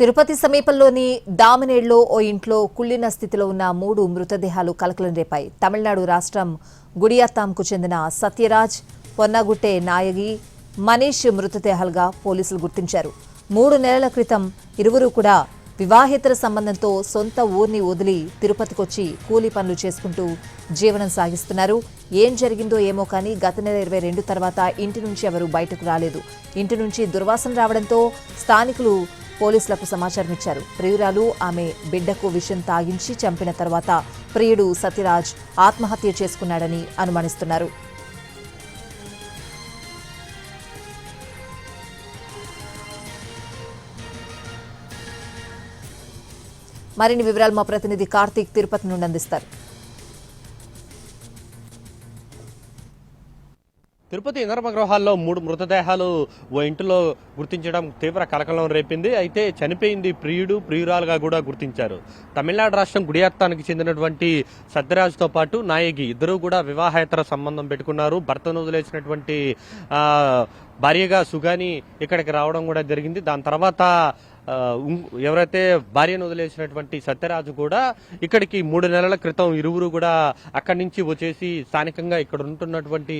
తిరుపతి సమీపంలోని దామనేడ్లో ఓ ఇంట్లో కుళ్ళిన స్థితిలో ఉన్న మూడు మృతదేహాలు కలకలం రేపాయి. తమిళనాడు రాష్ట్రం గుడియాత్తాంకు చెందిన సత్యరాజ్ పొన్నగుట్టే నాయగి మనీష్ మృతదేహాలుగా పోలీసులు గుర్తించారు. మూడు నెలల క్రితం ఇరువురు కూడా వివాహేతర సంబంధంతో సొంత ఊర్ని వదిలి తిరుపతికొచ్చి కూలీ పనులు చేసుకుంటూ జీవనం సాగిస్తున్నారు. ఏం జరిగిందో ఏమో కానీ గత నెల ఇరవై రెండు తర్వాత ఇంటి నుంచి ఎవరు బయటకు రాలేదు. ఇంటి నుంచి దుర్వాసన రావడంతో స్థానికులు పోలీసులకు సమాచారం ఇచ్చారు ప్రియురాలు ఆమె బిడ్డకు విషం తాగించి చంపిన తర్వాత ప్రియుడు సత్యరాజ్ ఆత్మహత్య చేసుకున్నాడని అనుమానిస్తున్నారు. మరిన్ని వివరాలు మా ప్రతినిధి కార్తీక్ తిరుపతి నుండి అందిస్తారు. తిరుపతి ఇంద్రమ మూడు మృతదేహాలు ఓ ఇంటిలో గుర్తించడం తీవ్ర కలకలం రేపింది. అయితే చనిపోయింది ప్రియుడు ప్రియురాలుగా కూడా గుర్తించారు. తమిళనాడు రాష్ట్రం గుడియాత్తానికి చెందినటువంటి సత్యరాజుతో పాటు నాయకి ఇద్దరు కూడా వివాహేతర సంబంధం పెట్టుకున్నారు. భర్తను వదిలేసినటువంటి భార్యగా సుగాని ఇక్కడికి రావడం కూడా జరిగింది. దాని తర్వాత ఎవరైతే భార్యను వదిలేసినటువంటి సత్యరాజు కూడా ఇక్కడికి మూడు నెలల క్రితం ఇరువురు కూడా అక్కడి నుంచి వచ్చేసి స్థానికంగా ఇక్కడ ఉంటున్నటువంటి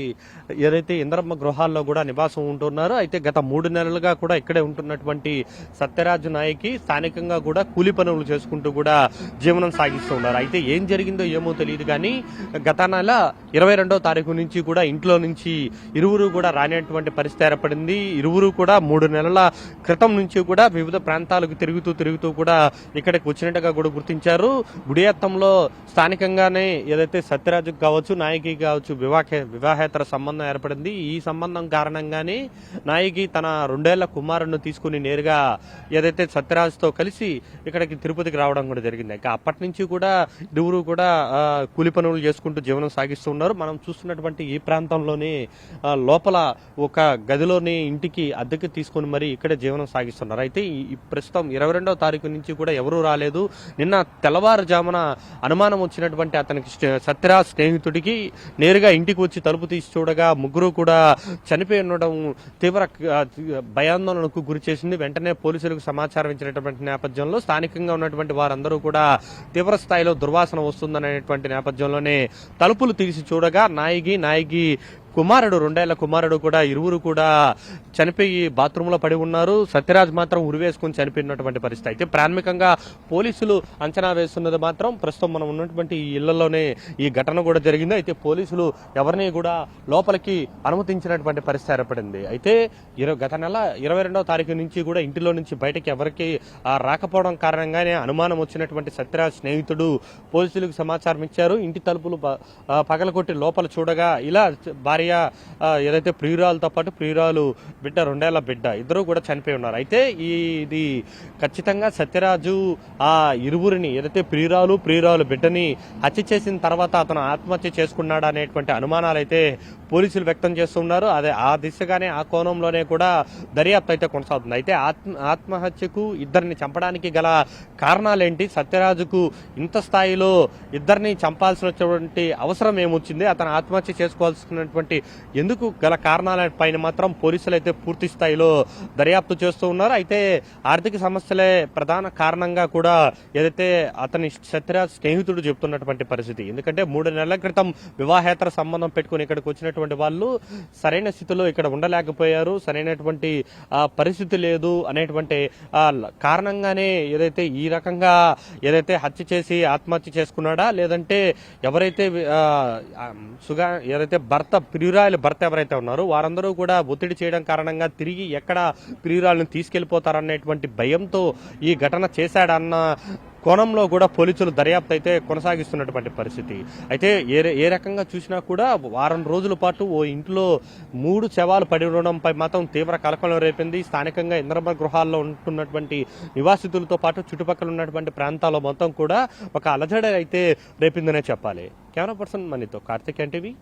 ఏదైతే ఇంద్రమ్మ గృహాల్లో కూడా నివాసం ఉంటున్నారో అయితే గత మూడు నెలలుగా కూడా ఇక్కడే ఉంటున్నటువంటి సత్యరాజు నాయకి స్థానికంగా కూడా కూలి పనులు చేసుకుంటూ కూడా జీవనం సాగిస్తూ ఉన్నారు. అయితే ఏం జరిగిందో ఏమో తెలియదు కానీ గత నెల ఇరవై రెండో తారీఖు నుంచి కూడా ఇంట్లో నుంచి ఇరువురు కూడా రానేటువంటి పరిస్థితి ఏర్పడింది. ఇరువురు కూడా మూడు నెలల క్రితం నుంచి కూడా వివిధ ప్రాంతాలకు తిరుగుతూ తిరుగుతూ కూడా ఇక్కడికి వచ్చినట్టుగా కూడా గుర్తించారు. గుడియత్తంలో స్థానికంగానే ఏదైతే సత్యరాజుకు కావచ్చు నాయకి కావచ్చు వివాహే వివాహేతర సంబంధం ఏర్పడింది. ఈ సంబంధం కారణంగానే నాయకి తన రెండేళ్ళ కుమారుడిని తీసుకుని నేరుగా ఏదైతే సత్యరాజుతో కలిసి ఇక్కడికి తిరుపతికి రావడం కూడా జరిగింది. అప్పటి నుంచి కూడా ఇరువురు కూడా కూలి పనులు చేసుకుంటూ జీవనం సాగిస్తూ ఉన్నారు. మనం చూస్తున్నటువంటి ఈ ప్రాంతంలోనే లోపల ఒక గదిలోని ఇంటికి అద్దెకి తీసుకొని మరి ఇక్కడ జీవనం సాగిస్తున్నారు. అయితే ప్రస్తుతం ఇరవై రెండవ తారీఖు నుంచి కూడా ఎవరూ రాలేదు. నిన్న తెల్లవారుజామున అనుమానం వచ్చినటువంటి అతనికి సత్యరాజ్ స్నేహితుడికి నేరుగా ఇంటికి వచ్చి తలుపు తీసి చూడగా ముగ్గురు కూడా చనిపోయి ఉండడం తీవ్ర భయాందోళనకు గురి చేసింది. వెంటనే పోలీసులకు సమాచారం ఇచ్చినటువంటి నేపథ్యంలో స్థానికంగా ఉన్నటువంటి వారందరూ కూడా తీవ్ర స్థాయిలో దుర్వాసన వస్తుందనేటువంటి నేపథ్యంలోనే తలుపులు తీసి చూడగా నాయకి నాయకి కుమారుడు రెండేళ్ళ కుమారుడు కూడా ఇరువురు కూడా చనిపోయి బాత్రూంలో పడి ఉన్నారు. సత్యరాజ్ మాత్రం ఉరివేసుకుని చనిపోయినటువంటి పరిస్థితి. అయితే ప్రాథమికంగా పోలీసులు అంచనా వేస్తున్నది మాత్రం ప్రస్తుతం మనం ఉన్నటువంటి ఈ ఇళ్ళలోనే ఈ ఘటన కూడా జరిగింది. అయితే పోలీసులు ఎవరిని కూడా లోపలికి అనుమతించినటువంటి పరిస్థితి ఏర్పడింది. అయితే ఇరవై గత నెల ఇరవై రెండవ తారీఖు నుంచి కూడా ఇంటిలో నుంచి బయటకి ఎవరికి రాకపోవడం కారణంగానే అనుమానం వచ్చినటువంటి సత్యరాజ్ స్నేహితుడు పోలీసులకు సమాచారం ఇచ్చారు. ఇంటి తలుపులు పగలగొట్టి లోపల చూడగా ఇలా భార్య ఆ, ఏదైతే ప్రియురాలతో పాటు ప్రియురాలు బిడ్డ రెండేళ్ళ బిడ్డ ఇద్దరు కూడా చనిపోయి ఉన్నారు. అయితే ఇది ఖచ్చితంగా సత్యరాజు ఆ ఇరువురిని ఏదైతే ప్రియురాలు ప్రియురాలు బిడ్డని హత్య చేసిన తర్వాత అతను ఆత్మహత్య చేసుకున్నాడు అనేటువంటి అనుమానాలు అయితే పోలీసులు వ్యక్తం చేస్తున్నారు. అదే ఆ దిశగానే ఆ కోణంలోనే కూడా దర్యాప్తు అయితే కొనసాగుతుంది. అయితే ఆత్మ ఆత్మహత్యకు ఇద్దరిని చంపడానికి గల కారణాలేంటి? సత్యరాజుకు ఇంత స్థాయిలో ఇద్దరిని చంపాల్సినటువంటి అవసరం ఏమొచ్చింది? అతను ఆత్మహత్య చేసుకోవాల్సినటువంటి ఎందుకు గల కారణాల పైన మాత్రం పోలీసులు అయితే పూర్తి స్థాయిలో దర్యాప్తు చేస్తూ ఉన్నారు. అయితే ఆర్థిక సమస్యలే ప్రధాన కారణంగా కూడా ఏదైతే అతని సత్యరాజ్ స్నేహితుడు చెప్తున్నటువంటి పరిస్థితి. ఎందుకంటే మూడు నెలల క్రితం వివాహేతర సంబంధం పెట్టుకుని ఇక్కడికి వచ్చినటువంటి వాళ్ళు సరైన స్థితిలో ఇక్కడ ఉండలేకపోయారు సరైనటువంటి పరిస్థితి లేదు అనేటువంటి కారణంగానే ఏదైతే ఈ రకంగా ఏదైతే హత్య చేసి ఆత్మహత్య చేసుకున్నాడా లేదంటే ఎవరైతే సుగా ఏదైతే భర్త ప్రియురాయలు భర్త ఎవరైతే ఉన్నారో వారందరూ కూడా ఒత్తిడి చేయడం కారణంగా తిరిగి ఎక్కడ ప్రియురాలను తీసుకెళ్ళిపోతారనేటువంటి భయంతో ఈ ఘటన చేశాడన్న కోణంలో కూడా పోలీసులు దర్యాప్తు అయితే కొనసాగిస్తున్నటువంటి పరిస్థితి. అయితే ఏ ఏ రకంగా చూసినా కూడా వారం రోజుల పాటు ఓ ఇంట్లో మూడు శవాలు పడి ఉండడంపై మాత్రం తీవ్ర కలకలం రేపింది. స్థానికంగా ఇంద్రమ గృహాల్లో ఉంటున్నటువంటి నివాసితులతో పాటు చుట్టుపక్కల ఉన్నటువంటి ప్రాంతాల్లో మొత్తం కూడా ఒక అలజడ అయితే రేపిందనే చెప్పాలి. కెమెరా పర్సన్ మనీతో కార్తిక్ ఎన్టీవీ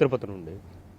తిరుపతి నుండి.